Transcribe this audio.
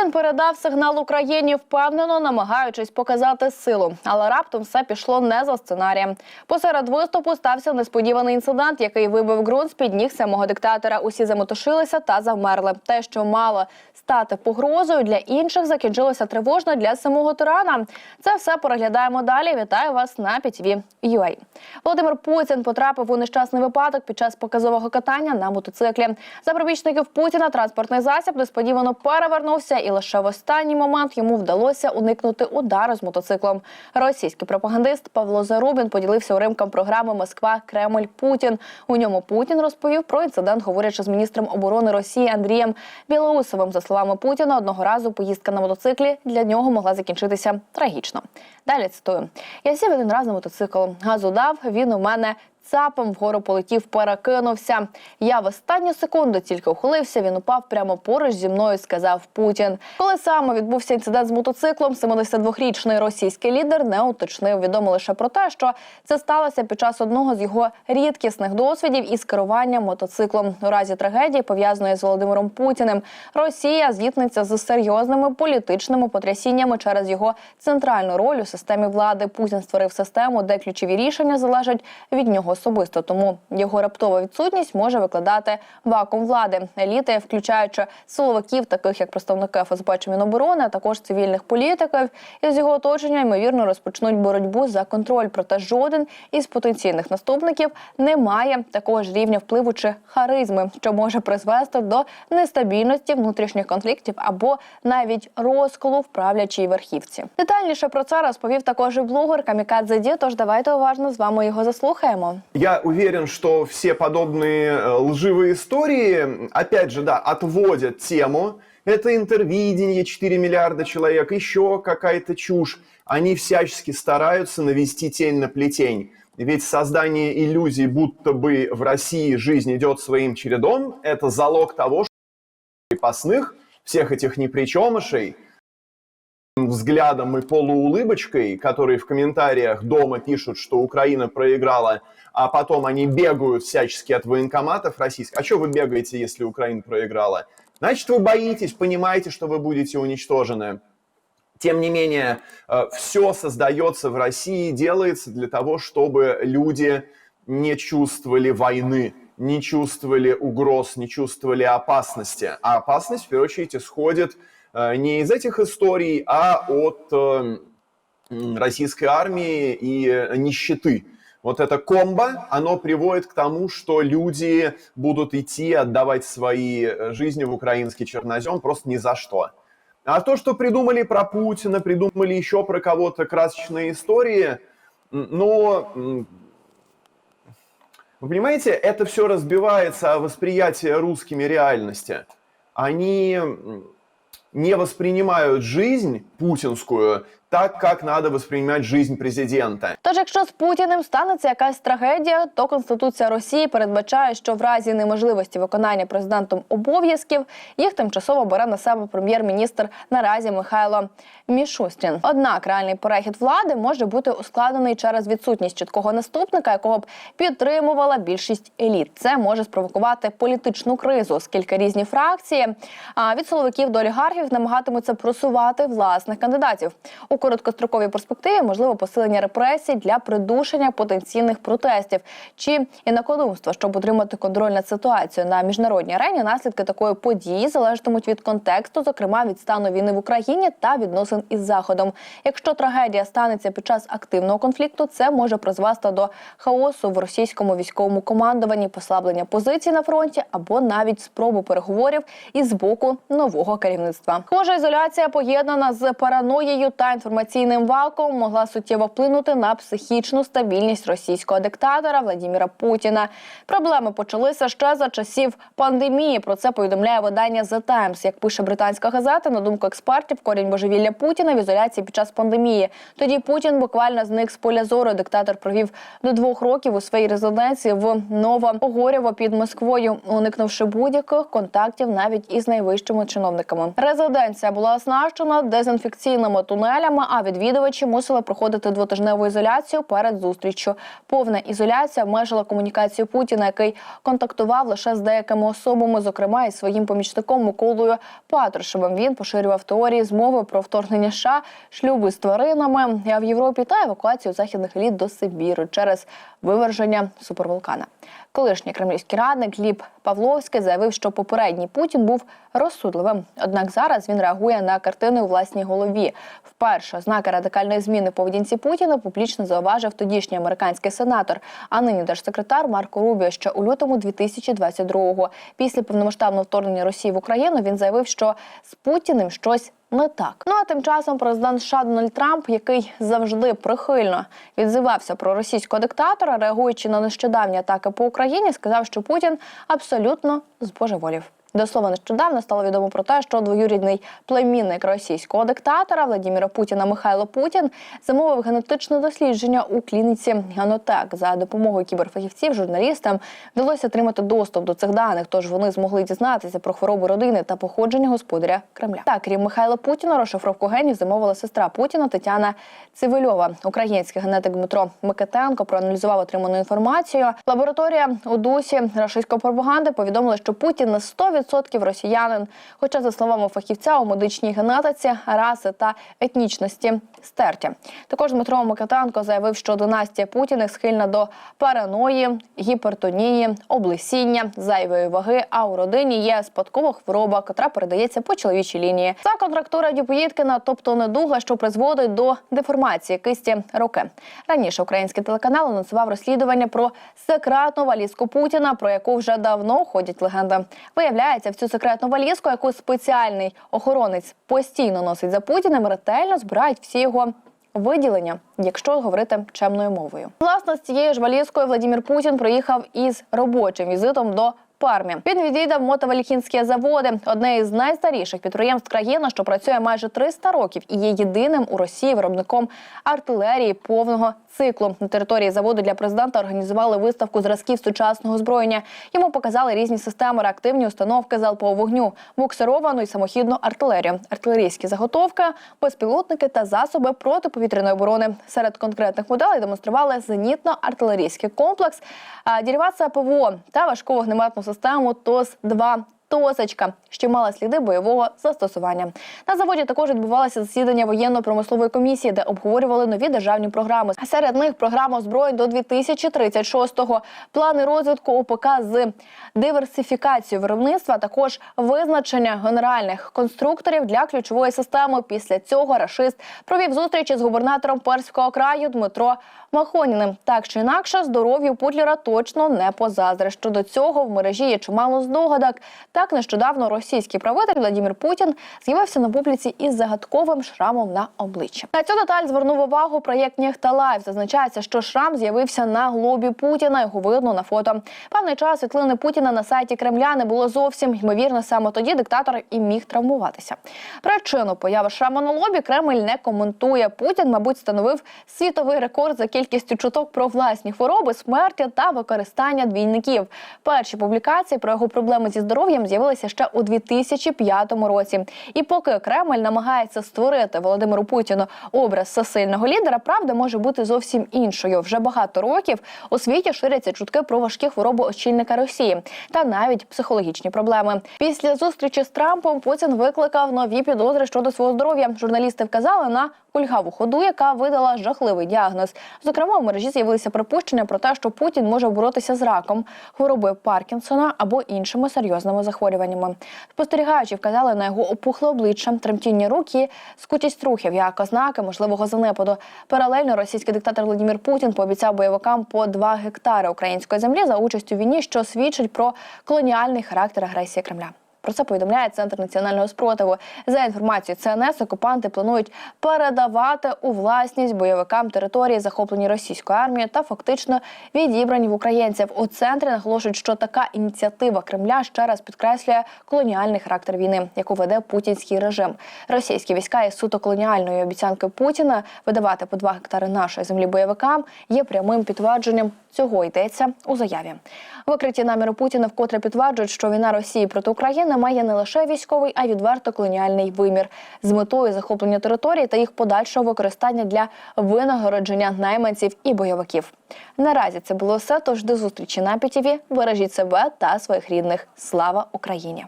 Путін передав сигнал Україні впевнено, намагаючись показати силу, але раптом все пішло не за сценарієм. Посеред виступу стався несподіваний інцидент, який вибив ґрунт з під ніг самого диктатора. Усі замотошилися та завмерли. Те, що мало стати погрозою для інших, закінчилося тривожно для самого тирана. Це все переглядаємо далі. Вітаю вас на PTV UA. Володимир Путін потрапив у нещасний випадок під час показового катання на мотоциклі. За прибічників Путіна транспортний засіб несподівано перевернувся, і лише в останній момент йому вдалося уникнути удару з мотоциклом. Російський пропагандист Павло Зарубін поділився уримком програми Москва Кремль Путін. У ньому Путін розповів про інцидент, говорячи з міністром оборони Росії Андрієм Білоусовим. За словами Путіна, одного разу поїздка на мотоциклі для нього могла закінчитися трагічно. Далі цитую: я сів один раз на мотоцикл. Газу дав. Він у мене цапом вгору полетів, перекинувся. Я в останню секунду тільки ухилився. Він упав прямо поруч зі мною. Сказав Путін. Коли саме відбувся інцидент з мотоциклом, 72-річний російський лідер не уточнив. Відомо лише про те, що це сталося під час одного з його рідкісних досвідів із керуванням мотоциклом. У разі трагедії, пов'язаної з Володимиром Путіним, Росія зіткнеться з серйозними політичними потрясіннями через його центральну роль у системі влади. Путін створив систему, де ключові рішення залежать від нього особисто. Тому його раптова відсутність може викладати вакуум влади. Еліти, включаючи силовиків, таких як представники ФСБ чи Міноборони, а також цивільних політиків із його оточення, ймовірно, розпочнуть боротьбу за контроль. Проте жоден із потенційних наступників не має такого ж рівня впливу чи харизми, що може призвести до нестабільності внутрішніх конфліктів або навіть розколу в правлячій верхівці. Детальніше про це розповів також і блогер Камікадзе Ді, Тож давайте уважно з вами його заслухаємо. Я уверен, что все подобные э, лживые истории, опять же, да, отводят тему. Это интервидение, 4 миллиарда человек, еще какая-то чушь. Они всячески стараются навести тень на плетень. Ведь создание иллюзий, будто бы в России жизнь идет своим чередом, это залог того, что крепостных, всех этих непричемышей, взглядом и полуулыбочкой, которые в комментариях дома пишут, что Украина проиграла, а потом они бегают всячески от военкоматов российских. А что вы бегаете, если Украина проиграла? Значит, вы боитесь, понимаете, что вы будете уничтожены. Тем не менее, все создается в России, делается для того, чтобы люди не чувствовали войны, не чувствовали угроз, не чувствовали опасности. А опасность, в первую очередь, исходит э, не из этих историй, а от э, российской армии и э, нищеты. Вот это комбо, оно приводит к тому, что люди будут идти отдавать свои э, жизни в украинский чернозем просто ни за что. А то, что придумали про Путина, придумали еще про кого-то красочные истории, но вы понимаете, это все разбивается о восприятии русскими реальности. Они не воспринимают жизнь путинскую так, как надо воспринимать жизнь президента. Тож, якщо з Путіним станеться якась трагедія, то Конституція Росії передбачає, що в разі неможливості виконання президентом обов'язків їх тимчасово бере на себе прем'єр-міністр наразі Михайло Мішустін. Однак реальний перехід влади може бути ускладнений через відсутність чіткого наступника, якого б підтримувала більшість еліт. Це може спровокувати політичну кризу, оскільки різні фракції а, від силовиків до олігархів намагатимуться просувати власних кандидатів. У короткостроковій перспективі можливо посилення репресій для придушення потенційних протестів чи інакодумства, щоб утримати контроль над ситуацією на міжнародній арені. Наслідки такої події залежатимуть від контексту, зокрема від стану війни в Україні та відносин із заходом. Якщо трагедія станеться під час активного конфлікту, це може призвести до хаосу в російському військовому командуванні, послаблення позицій на фронті або навіть спробу переговорів із боку нового керівництва. Схожа ізоляція поєднана з параноєю та інформаційним вакуумом могла суттєво вплинути на психічну стабільність російського диктатора Владіміра Путіна. Проблеми почалися ще за часів пандемії. Про це повідомляє видання The Times. Як пише британська газета, на думку експертів, корінь божевілля Путіна в ізоляції під час пандемії. Тоді Путін буквально зник з поля зору. Диктатор провів до двох років у своїй резиденції в Новоогорєво під Москвою, уникнувши будь-яких контактів навіть із найвищими чиновниками. Резиденція була оснащена дезінфекційними тунелями, обмеженнями, а відвідувачі мусили проходити двотижневу ізоляцію перед зустріччю. Повна ізоляція обмежила комунікацію Путіна, який контактував лише з деякими особами, зокрема із своїм помічником Миколою Патрушевим. Він поширював теорії змови про вторгнення США, шлюби з тваринами а в Європі та евакуацію західних еліт до Сибіру через виверження супервулкана. Колишній кремлівський радник Гліб Павловський заявив, що попередній Путін був розсудливим. Однак зараз він реагує на картини у власній голові. Вперше ознаки радикальної зміни в поведінці Путіна публічно зауважив тодішній американський сенатор, а нині держсекретар Марко Рубіо ще у лютому 2022-го. Після повномасштабного вторгнення Росії в Україну він заявив, що з Путіним щось не так. Ну а тим часом президент США Дональд Трамп, який завжди прихильно відзивався про російського диктатора, реагуючи на нещодавні атаки по Україні, сказав, що Путін абсолютно збожеволів. До слова, нещодавно стало відомо про те, що двоюрідний племінник російського диктатора Владіміра Путіна Михайло Путін замовив генетичне дослідження у клініці Ганотек. За допомогою кіберфахівців журналістам вдалося отримати доступ до цих даних. Тож вони змогли дізнатися про хворобу родини та походження господаря Кремля. Так, крім Михайла Путіна, розшифровку генів замовила сестра Путіна Тетяна Цивильова. Український генетик Дмитро Микитенко проаналізував отриману інформацію. Лабораторія у дусі російської пропаганди повідомила, що Путін на 100% росіянин. Хоча, за словами фахівця, у медичній генетиці раси та етнічності стерті. Також Дмитро Микитенко заявив, що династія Путіних схильна до параної, гіпертонії, облесіння, зайвої ваги. А у родині є спадкова хвороба, котра передається по чоловічій лінії. Це контрактура Дюпоїткіна, тобто недуга, що призводить до деформації кисті руки. Раніше український телеканал анонсував розслідування про секретну валізку Путіна, про яку вже давно ходять легенди. Виявляється, в цю секретну валізку, яку спеціальний охоронець постійно носить за Путіним, ретельно збирають всі його. Виділення, якщо говорити чемною мовою, власне з цією ж валізкою Владимир Путін приїхав із робочим візитом до Пармі. Він відвідав мотоваліхінські заводи, одне із найстаріших підприємств країни, що працює майже 300 років, і є єдиним у Росії виробником артилерії повного циклу. На території заводу для президента організували виставку зразків сучасного озброєння. Йому показали різні системи, реактивні установки залпового вогню, буксировану і самохідну артилерію, артилерійські заготовки, безпілотники та засоби протиповітряної оборони. Серед конкретних моделей демонстрували зенітно-артилерійський комплекс, а, дерівація ПВО та важку вогнеметну ТОС-2 Тосочка, що мала сліди бойового застосування. На заводі також відбувалося засідання воєнно-промислової комісії, де обговорювали нові державні програми. Серед них програма озброєнь до 2036-го, плани розвитку ОПК з диверсифікацією виробництва, також визначення генеральних конструкторів для ключової системи. Після цього рашист провів зустрічі з губернатором Перського краю Дмитро Махоніним. Так чи інакше, здоров'ю Путлера точно не позаздриш. Щодо цього в мережі є чимало здогадок. Так нещодавно російський правитель Владимир Путін з'явився на публіці із загадковим шрамом на обличчі. На цю деталь звернув увагу проєкт Нєхта Лайв. Зазначається, що шрам з'явився на глобі Путіна. Його видно на фото. Певний час світлини Путіна на сайті Кремля не було зовсім. Ймовірно, саме тоді диктатор і міг травмуватися. Причину появи шраму на лобі Кремль не коментує. Путін, мабуть, встановив світовий рекорд за кількістю чуток про власні хвороби, смерті та використання двійників. Перші публікації про його проблеми зі здоров'ям з'явилися ще у 2005 році. І поки Кремль намагається створити Володимиру Путіну образ всесильного лідера, правда може бути зовсім іншою. Вже багато років у світі ширяться чутки про важкі хвороби очільника Росії та навіть психологічні проблеми. Після зустрічі з Трампом Путін викликав нові підозри щодо свого здоров'я. Журналісти вказали на кульгаву ходу, яка видала жахливий діагноз. Зокрема, в мережі з'явилися припущення про те, що Путін може боротися з раком, хворобою Паркінсона або іншими серйозними захворюваннями. Спостерігаючи, вказали на його опухле обличчя, тремтіння рук і скутість рухів як ознаки можливого занепаду. Паралельно російський диктатор Владимир Путін пообіцяв бойовикам по 2 гектари української землі за участь у війні, що свідчить про колоніальний характер агресії Кремля. Про це повідомляє центр національного спротиву. За інформацією ЦНС, окупанти планують передавати у власність бойовикам території, захоплені російською армією та фактично відібрані в українців. У центрі наголошують, що така ініціатива Кремля ще раз підкреслює колоніальний характер війни, яку веде путінський режим. Російські війська із суто колоніальної обіцянки Путіна видавати по 2 гектари нашої землі бойовикам є прямим підтвердженням. Цього йдеться у заяві. Викриті наміри Путіна вкотре підтверджують, що війна Росії проти України частина має не лише військовий, а й відверто колоніальний вимір з метою захоплення територій та їх подальшого використання для винагородження найманців і бойовиків. Наразі це було все. Тож до зустрічі на ПІТІВІ. Бережіть себе та своїх рідних. Слава Україні!